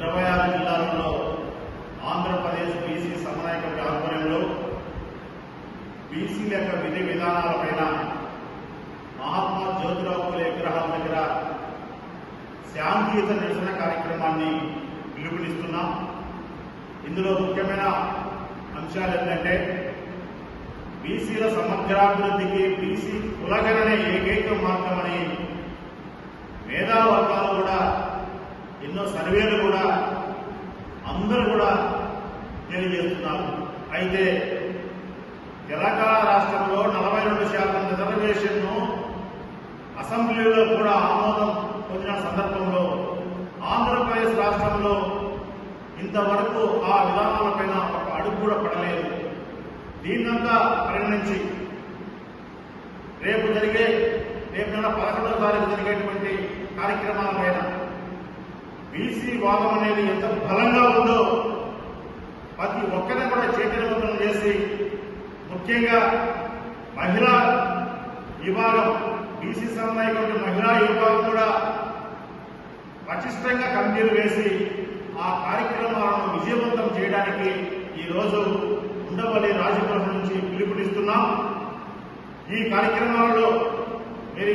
ఇరవై ఆరు జిల్లాలలో ఆంధ్రప్రదేశ్ బీసీ సమన్వయ కమిటీ ఆధ్వర్యంలో బీసీల యొక్క విధి విధానాలపైన మహాత్మా జ్యోతిరావు పూలే విగ్రహాల దగ్గర శాంతియుత నిరసన కార్యక్రమాన్ని పిలుపునిస్తున్నాం. ఇందులో ముఖ్యమైన అంశాలు ఏంటంటే బీసీల సమగ్రాభివృద్ధికి బీసీ కులగణనే ఏకైక మార్గమని మేధావర్గాలు కూడా ఎన్నో సర్వేలు కూడా అందరూ కూడా తెలియజేస్తున్నారు. అయితే తెలంగాణ రాష్ట్రంలో నలభై రెండు శాతం రిజర్వేషన్ను అసెంబ్లీలో కూడా ఆమోదం పొందిన సందర్భంలో ఆంధ్రప్రదేశ్ రాష్ట్రంలో ఇంతవరకు ఆ విధానాలపైన ఒక అడుగు కూడా పడలేదు. దీన్నంతా పరిగణించి రేపు జరిగే రేపు నెల పదకొండవ తారీఖు జరిగేటువంటి కార్యక్రమాలపైన బీసీ వాదం అనేది ఎంత బలంగా ఉందో ప్రతి ఒక్కరిని కూడా చైతన్యవంతం చేసి ముఖ్యంగా మహిళా విభాగం బీసీ సమన్వయకుడి మహిళా విభాగం కూడా పటిష్టంగా కమిటీలు వేసి ఆ కార్యక్రమాలను విజయవంతం చేయడానికి ఈ రోజు ఉండవల్లి రాజగృహం నుంచి పిలుపునిస్తున్నాం. ఈ కార్యక్రమాలలో మీరు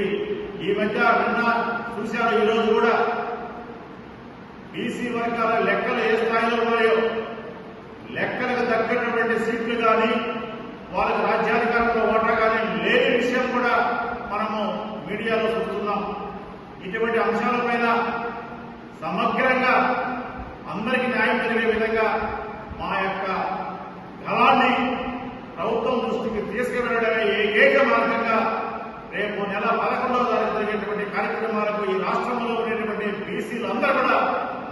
ఈ మధ్య నిన్న చూశారు ఈ రోజు కూడా బీసీ వర్గాల లెక్కలు ఏ స్థాయిలో ఉన్నాయో లెక్కలకు తగ్గినటువంటి సీట్లు కానీ వాళ్ళకి రాజ్యాధికారంలో ఓటా కానీ లేని విషయం కూడా మనము మీడియాలో చూస్తున్నాం. ఇటువంటి అంశాలపైన సమగ్రంగా అందరికీ న్యాయం జరిగే విధంగా మా యొక్క గలాన్ని ప్రభుత్వం దృష్టికి తీసుకెళ్ళడమే ఏ మార్గంగా రేపు నెల పదకొండవ తారీఖు జరిగేటువంటి కార్యక్రమాలకు ఈ రాష్ట్రంలో ఉండేటువంటి బీసీలందరూ కూడా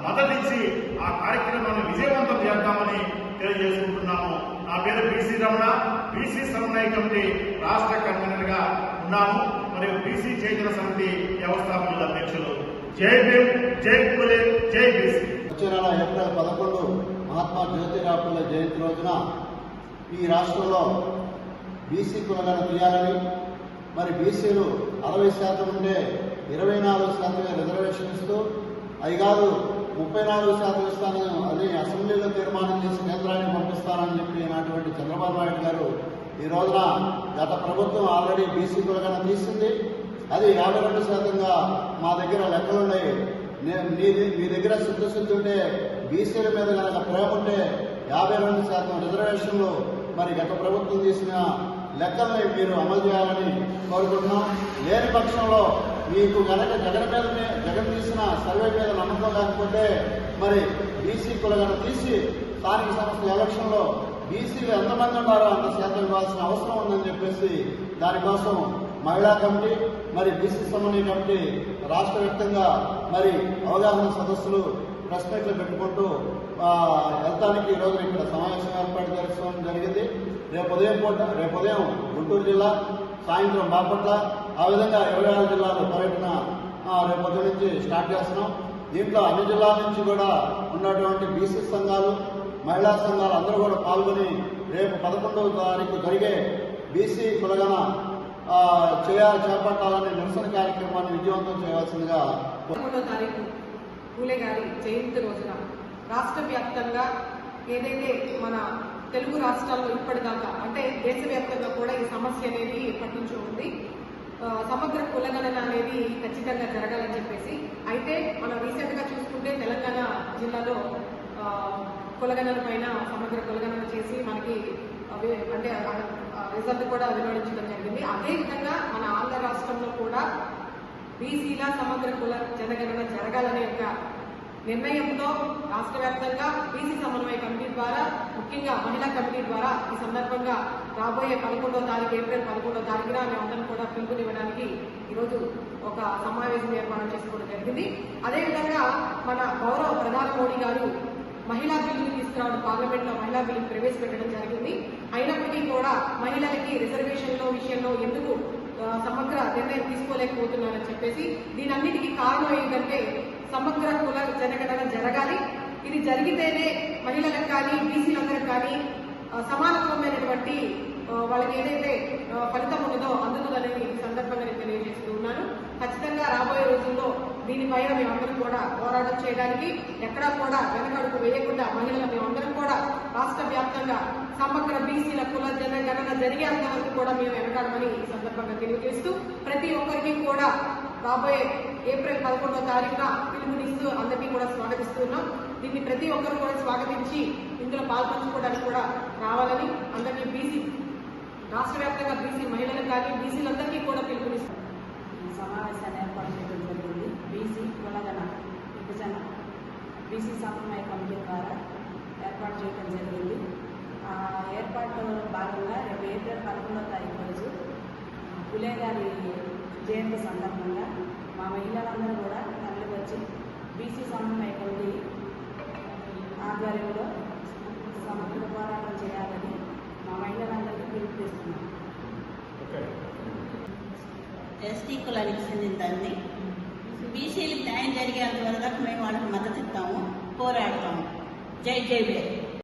మద్దతిచ్చి ఆ కార్యక్రమాన్ని విజయవంతం చేద్దామని తెలియజేసుకుంటున్నాము. నా పేరు బీసీ రమణ. బీసీ సమన్వయ కమిటీ రాష్ట్ర కన్వీనర్గా ఉన్నాము. మరియు బీసీ చైతన్య సమితి వ్యవస్థాపకుల అధ్యక్షులు. జై భీమ్ జై పులే జై బీసీ వచ్చే నెల ఏప్రిల్ పదకొండు మహాత్మా జ్యోతిరావు పూలే జయంతి రోజున ఈ రాష్ట్రంలో బీసీ కులగన తీయాలని మరి బీసీలు అరవై శాతం ఉండే ఇరవై నాలుగు శాతమే రిజర్వేషన్ ఇస్తూ అవి కాదు ముప్పై నాలుగు శాతం ఇస్తాను అది అసెంబ్లీలో తీర్మానం చేసి కేంద్రాన్ని పంపిస్తానని చెప్పినటువంటి చంద్రబాబు నాయుడు గారు ఈ రోజున గత ప్రభుత్వం ఆల్రెడీ బీసీ కులగన తీసింది. అది యాభై రెండు శాతంగా మా దగ్గర లెక్కలున్నాయి నేను మీ దగ్గర సిద్ధశుద్ధి ఉంటే బీసీల మీద కనుక ప్రేమ ఉంటే యాభై రెండు శాతం రిజర్వేషన్లు మరి గత ప్రభుత్వం తీసిన లెక్కల్ని మీరు అమలు చేయాలని కోరుకుంటున్నాం. లేని పక్షంలో మీకు కనుక జగన్ మీదనే జగన్ తీసిన సర్వే మీద నమ్మకం లేకపోతే మరి బీసీ కులగన తీసి స్థానిక సంస్థల ఎలక్షన్లో బీసీలు ఎంతమంది ఉన్నారో అంత శాతం ఇవ్వాల్సిన అవసరం ఉందని చెప్పేసి దానికోసం మహిళా కమిటీ మరి బీసీ సమన్వయ కమిటీ రాష్ట్ర వ్యాప్తంగా మరి అవగాహన సదస్సులు ప్రెస్ మీట్లు పెట్టుకుంటూ వెళ్తానికి ఈరోజు ఇక్కడ సమావేశం ఏర్పాటు చేసుకోవడం జరిగింది. రేపు ఉదయం పూట రేపు ఉదయం గుంటూరు జిల్లా సాయంత్రం బాపట్ల ఆ విధంగా ఇరవై ఆరు జిల్లాలో పర్యటన రేపటి నుంచి స్టార్ట్ చేస్తున్నాం. దీంట్లో అన్ని జిల్లాల నుంచి కూడా ఉన్నటువంటి బీసీ సంఘాలు మహిళా సంఘాలు అందరూ కూడా పాల్గొని రేపు పదకొండవ తారీఖు జరిగే బీసీ కులగన చేయాలి చేపట్టాలనే నిరసన కార్యక్రమాన్ని విజయవంతం చేయవలసిందిగా పదకొండో తారీఖు పూలే గారి జయంతి రోజున రాష్ట్ర వ్యాప్తంగా ఏదైతే మన తెలుగు రాష్ట్రాల్లో ఇప్పటిదాకా అంటే దేశవ్యాప్తంగా కూడా ఈ సమస్య అనేది ఎప్పటి నుంచో ఉంది. సమగ్ర కులగణన అనేది ఖచ్చితంగా జరగాలని చెప్పేసి అయితే మనం రీసెంట్గా చూసుకుంటే తెలంగాణ జిల్లాలో కులగణన పైన సమగ్ర కులగణన చేసి మనకి అంటే రిజల్ట్ కూడా వెలువడించడం జరిగింది. అదేవిధంగా మన ఆంధ్ర రాష్ట్రంలో కూడా బీసీల సమగ్ర కుల జనగణన జరగాలనే ఒక నిర్ణయంతో రాష్ట్ర వ్యాప్తంగా బీసీ సమన్వయ కమిటీ ద్వారా ముఖ్యంగా మహిళా కమిటీ ద్వారా ఈ సందర్భంగా రాబోయే పదకొండో తారీఖు ఏప్రిల్ పదకొండో తారీఖున మేమందరం కూడా పిలుపునివ్వడానికి ఈరోజు ఒక సమావేశం ఏర్పాటు చేసుకోవడం జరిగింది. అదేవిధంగా మన గౌరవ ప్రధాని మోడీ గారు మహిళా బిల్లుని తీసుకురావడం పార్లమెంట్లో మహిళా బిల్లుని ప్రవేశపెట్టడం జరిగింది. అయినప్పటికీ కూడా మహిళలకి రిజర్వేషన్లో విషయంలో ఎందుకు సమగ్ర నిర్ణయం తీసుకోలేకపోతున్నారని చెప్పేసి దీనన్నిటికీ కారణం ఏంటంటే సమగ్ర కుల జనగణన జరగాలి. ఇది జరిగితేనే మహిళలకు కానీ బీసీలందరికి కానీ సమానత్వమైనటువంటి వాళ్ళకి ఏదైతే ఫలితం ఉన్నదో అందుతుందని సందర్భంగా నేను తెలియజేస్తూ ఉన్నాను. ఖచ్చితంగా రాబోయే రోజుల్లో దీనిపైన మేమందరం కూడా పోరాటం పోరాటం చేయడానికి ఎక్కడా కూడా వెనకడుగు వేయకుండా మహిళలు మేమందరం కూడా రాష్ట్ర వ్యాప్తంగా సమగ్ర బీసీల కుల జనగణన జరిగేంత వరకు కూడా మేము వెనకాడమని ఈ సందర్భంగా తెలియజేస్తూ ప్రతి ఒక్కరికి కూడా రాబోయే ఏప్రిల్ పదకొండవ తారీఖున పిలుపునిస్తూ అందరినీ కూడా స్వాగతిస్తున్నాం. దీన్ని ప్రతి ఒక్కరు కూడా స్వాగతించి ఇందులో పాల్పంచుకోవడానికి కూడా రావాలని అందరినీ బీసీ రాష్ట్ర వ్యాప్తంగా బీసీ మహిళలకు కానీ బీసీలందరికీ కూడా పిలుపునిస్తాం సమావేశాన్ని ఏర్పాటు చేయడం జరిగింది. బీసీ కులగణ విభజన బీసీ సమన్వయ కమిటీ ద్వారా ఏర్పాటు చేయడం జరిగింది. ఆ ఏర్పాటులో భాగంగా రేపు ఏప్రిల్ పదకొండవ తారీఖు రోజు పులే గారి జయంతి సందర్భంగా మా మహిళలందరూ కూడా తరలి వచ్చి బీసీ సమన్వయ కమిటీ ఆధ్వర్యంలో సమగ్ర పోరాటం చేయాలని మా మహిళలందరికీ పిలుపునిస్తున్నాం ఓకే. ఎస్టీ కులానికి చెందిన దాన్ని బీసీలకు న్యాయం జరిగేంత వరకు మేము వాళ్ళకి మద్దతు ఇస్తాము పోరాడతాము. జై జై బేర్